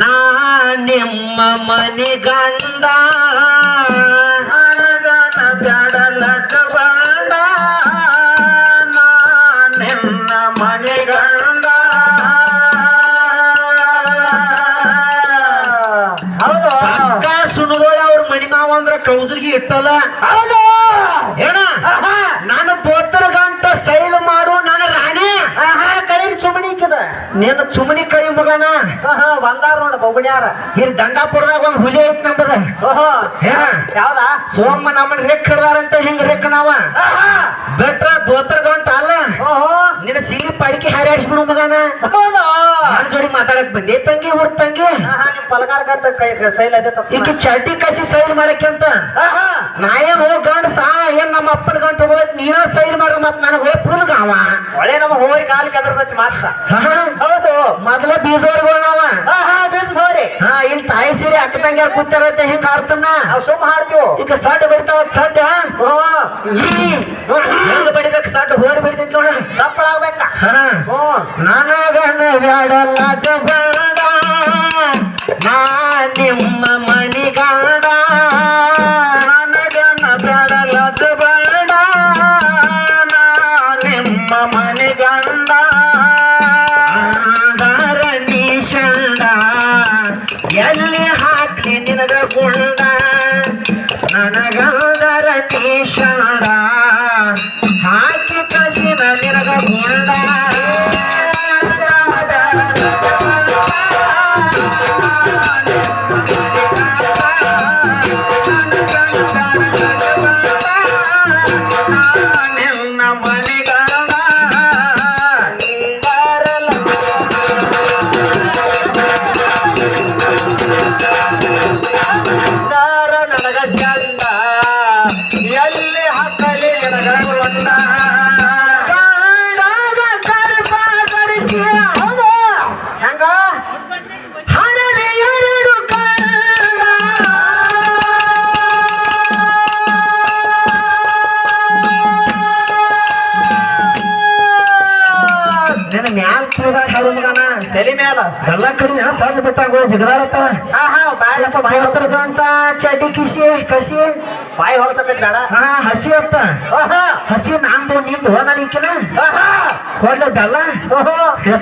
ನಾ ನಿಮ್ಮ ಮನಿ ಗಂಡ. ಬ್ಯಾಡಲ ಜಬಾಡ ನಾ ನಿಮ್ಮ ಮನಿ ಗಂಡ. ಹೌದು. ಸುಣಗೋಳ ಅವ್ರ ಮನಿ ಮಾವ ಅಂದ್ರ ಕೌಸಲ್ಗಿ ಇಟ್ಟಲ್ಲ ಹೌದು ಏನ ಆಹಾ. ನಾನು ಪೋತರ ಗಂಟ ಸೈಲ್ ಮಾಡು ನನ್ನ ರಾಣಿ ಆಹಾ ಕೈ ಸುಮಣಿಕದ ನಿನ್ನ ಸುಮ್ಮನೆ ಕೈ ಮಗನ ಬಂದಾರ ಬೊಬ್ಬಣ್ಯಾರ ಇಲ್ಲಿ ದಂಡಾಪುರದಾಗ ಒಂದ್ ಹುಲಿ ಐತ್ ನಮ್ಮದ ಓಹೋ ಯಾವುದಾ? ಸೋಮ ನಮ್ಮನ್ ರೆಕ್ ಹಿಡ್ದಾರಂತ ಹಿಂಗ ರೆಕ್ ನಾವ. ಬೆಟ್ರ ದೋತ್ರ ಗಂಟ ಅಲ್ಲ ನಿನ್ನ ಸಿಹಿ ಪಡಿಕೆ ಹಾರಾಡ್ಸ್ಬಿಡು ಮಗನ. ನನ್ ಜೋಡಿ ಮಾತಾಡಕ್ ಬಂದೆ. ತಂಗಿ ಹುಡ್ ತಂಗಿ. ನಿಮ್ ಪಲಕಾರಕಂತ ಕೈ ಸೈಲ್ ಈಗ ಚಡ್ಡಿ ಕಸಿ ಸೈಲ್ ಮಾಡಕ್ಕೆ ಅಂತ. ಆಹಾ! ನಾ ಏನ್ ಹೋಗ್ ಗಂಡ ಸಾ ಏನ್ ನಮ್ಮ ಅಪ್ಪನ ಗಂಟ ಹೋಗೋದ್ ನೀನ ಸೈಲ್ ಮಾಡ ಮತ್ ನನಗ್ ಹೋಗ್ ಪುಲ್ಗ ಅವ ಒಳ್ಳೆ ನಮ್ಮ ಹೋಗಿ ಕಾಲ್ ಕದ್ರ ಮಾತ್ರ. ಹೌದು. ಮೊದಲ ಬೀಜವರ್ಗಳು ನಾವ. ಆಹಾ ಹೋರಿ ಹಾ ಇಲ್ಲಿ ತಾಯಿ ಸೀರೆ ಅಕ್ಕ ತಂಗಿಯಾರ ಕೂತಾರತ್ತೆ ಹಿಂಗ ಆರ್ತನ ಸುಮ್ ಸುಮ್ಮ ಹಾಡ್ತೀವಿ? ಈಗ ಸಾಟ್ ಬಿಡ್ತಾವ ಸಾಟ್ ಹೆಂಗ ಬಡಿಬೇಕು ಸಡ್ಡ ಹೋರಿ ಬಿಡ್ತಿತ್ತು ನೋಡ. ಸಪ್ಪಳ ಆಗ್ಬೇಕ? ಹಾ. ಹ್ಞೂ ನನಗನ ಗುಂಡ ನನಗಂದರ ಶಂಡ ಹಾಕಿ ಕಸಿನ ನಿನಗ ಗುಂಡ ಎಲ್ಲಿ ಹಾಕಲಿ ನಿನಗ ಮ್ಯಾಲ ಎಲ್ಲ ಕಡೆ ಸಾಧ್ಯ ಬಿಟ್ಟಾಗ ಹಾ ಬಾಯಪ್ಪ ಬಾಯ್ ಹೊತ್ತ ಅಂತ ಚಟಿ ಕಿಸಿ ಕಸಿ? ಬಾಯಿ ಹೊಲಸಬೇಕ ಬೇಡ. ಹಾ ಹಸಿ ಅತ್ತ ಹಸಿ ನಂದು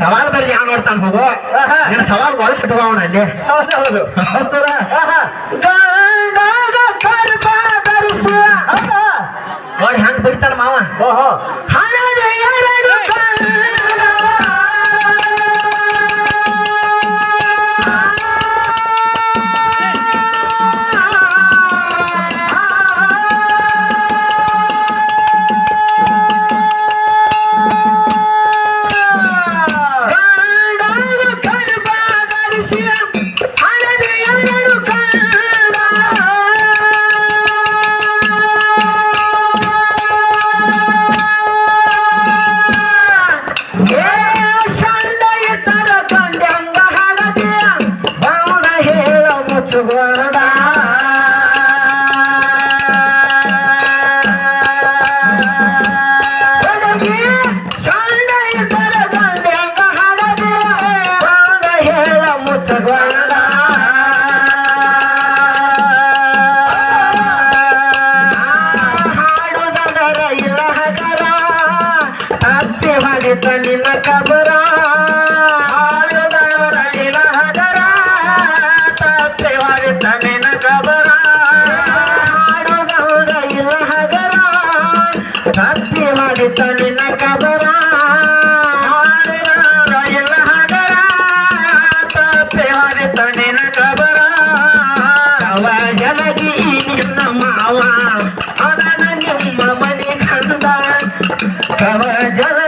ಸವಾಲ್ ಬರ್ಲಿ ಯಾವ ನೋಡ್ತಾನ ಹೋಗೋ. ನಿನ್ನ ಸವಾಲ್ ಒಳಗೆ ಬಿಟ್ಟವನ ಅಲ್ಲಿ. ಹೌದು ಹೌದು. ನೋಡಿ ಹಂಗ್ ಬಿಡ್ತಾನ ಮಾವ. ಓಹೋ. ಹಣದ Tava gala.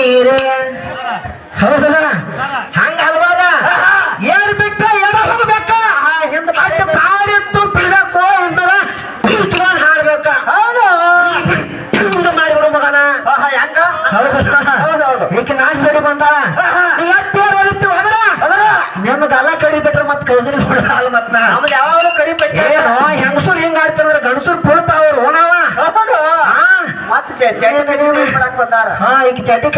கீரே ಹಾ ಈಗ ಚಟಿ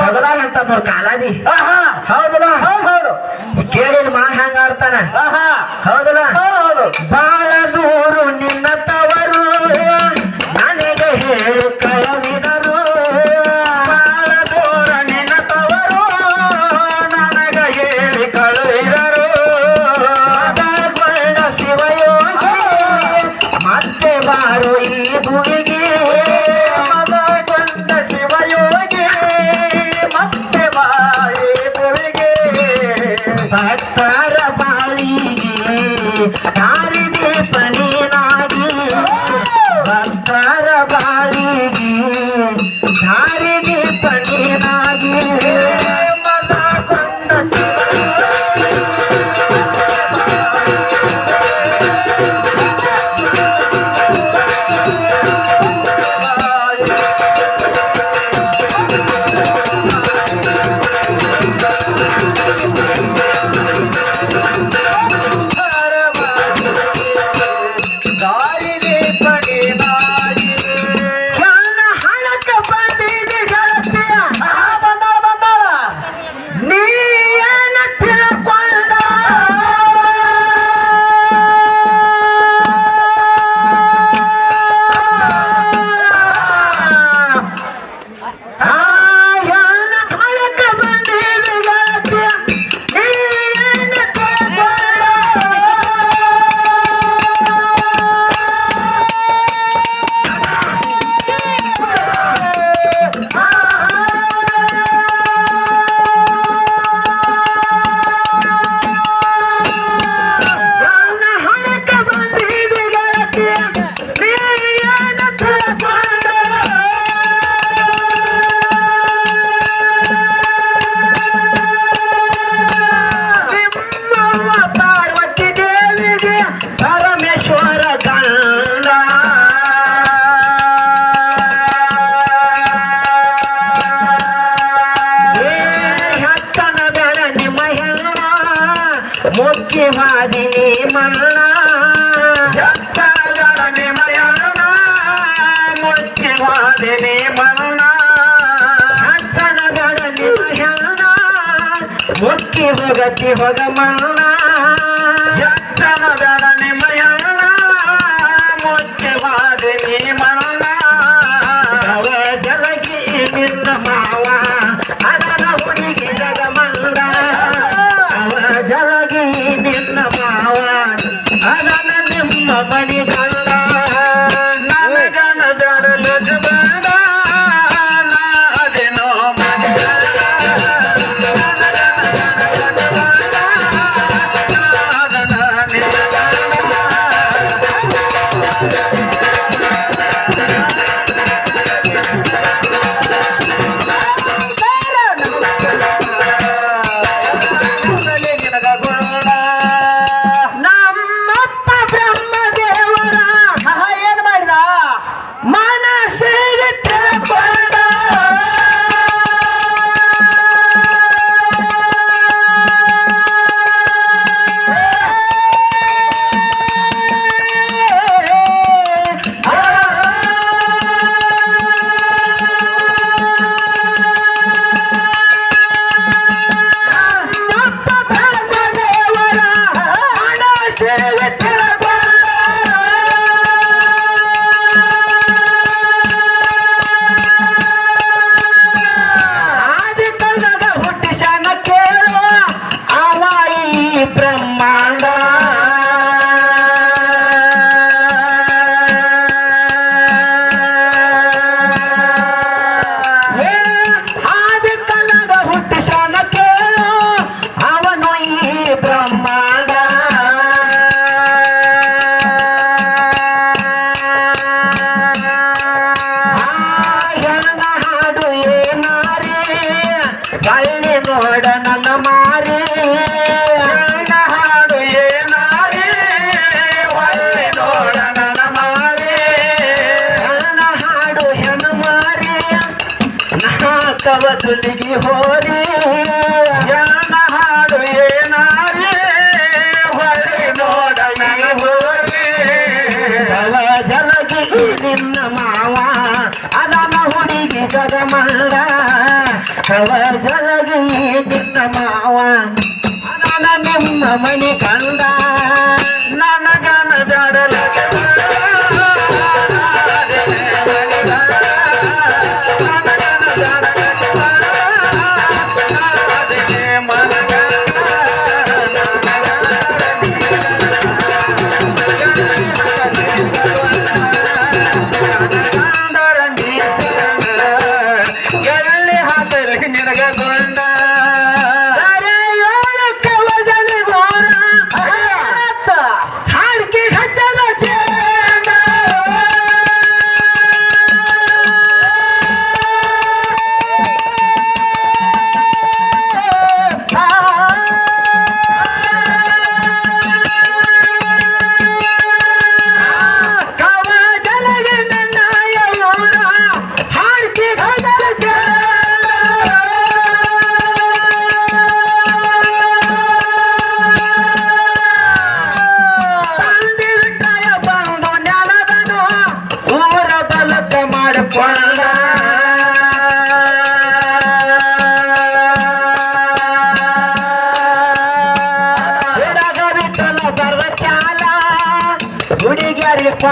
ಹೌದಲ್ಲ ಅಂತ ನೋಡ್ ಕಾಲಾದಿ ಹೌದಲ್ಲ? ಹೌದು ಕೇಳಿದ ಮಾ ಹಂಗ ಆಡ್ತಾನ? ಹೌದಲ್ಲ? ಹೌದು ಬಹಳ Acá ಮುಟ್ಟಿ ಹೋಗತಿ ಹೋಗ ಮಲ್ಲ ಜನ ನಿಮಯಲ್ಲ ಮುಟ್ಟಿ ಮಾಡಿ ನೀ ಮಲ್ಲ ಅವ ಜಲಗಿ ಬಿದ್ದ ಮಾವ, ಅದನ ಹುಡುಗಿ ಜಗ ಮಲ್ಲ ಅವ ಜಲಗಿ ಬಿದ್ದ ಮಾವ, ಅದನ ನಿಮ್ಮ ಮಣಿ ನನ್ನ ಜನ ಜಡಲು ಜಬ ಕವಚುಲಿಗಿ ಹೋರಿ. ಯಾನ ಹಾಡು ಏನಾರಿ? ಹೊಳಿ ನೋಡನಿ ಹೋರಿ. ಕವ ಜಲಗಿ ನಿನ್ನ ಮಾವ, ಅದನ ಹುಡುಗಿ ಗಗಮಂಡ ಕವ ಜಲಗಿ ನಿನ್ನ ಮಾವ, ಅದನ ನಿಮ್ಮ ಮನೆ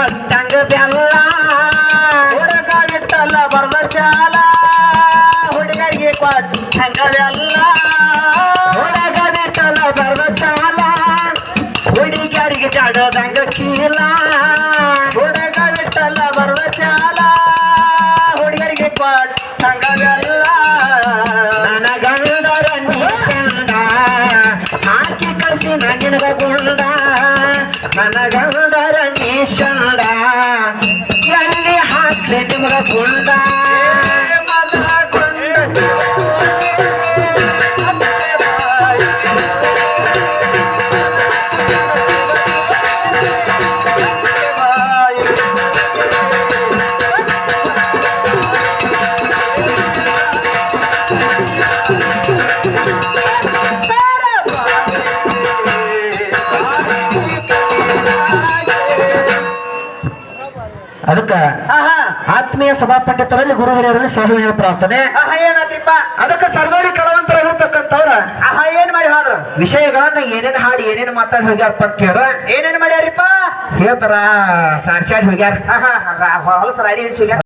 ಕೊಟ್ಟಂಗ ಬೆಲ್ಲ. ಹುಡುಗ ಬಿಟ್ಟಲ್ಲ ಬರ್ದ ಚಾಲ ಹುಡುಗರಿಗೆ ಕೊಟ್ಟಂಗ ಬೆಲ್ಲ. ಹುಡುಗಿಟ್ಟಲ್ಲ ಬರ್ದ ಕಳಿಸಿ ನಿನಗ ಗುಂಡ ನನ್ನ ಗಂಡರ ನೀಶಂಡ ಎಲ್ಲಿ ಹಾಕ್ಲಿ ನಿಮಗ ಗುಂಡ? ಅದಕ್ಕ ಆಹಾ. ಆತ್ಮೀಯ ಸಭಾಪಂಡಿತರಲ್ಲಿ ಗುರು ಹಿರಿಯರಲ್ಲಿ ಪ್ರಾರ್ಥನೆ ಏನಾತಿಪ್ಪ ಅದಕ್ಕೆ ಸರ್ದಾರಿ ಕಲಾವಂತರ ಇರ್ತಕ್ಕಂಥವ್ರ ಆಹಾ ಏನ್ ಮಾಡಿ ಹೋದ್ರು? ವಿಷಯಗಳನ್ನ ಏನೇನ್ ಹಾಡಿ ಏನೇನ್ ಮಾತಾಡಿ ಹೋಗ್ಯಾರಪ್ಪ ಅಂತ ಕೇಳ ಏನೇನ್ ಮಾಡ್ಯಾರಿಪ್ಪ? ಹೇಳ್ತಾರ ಸಾರ್ಸ್ಯಾಡ್ ಹೋಗ್ಯಾರ. ಆಹಾ ಹೊಲಸ ರಾಡಿ ಹಿಡ್ಸಿ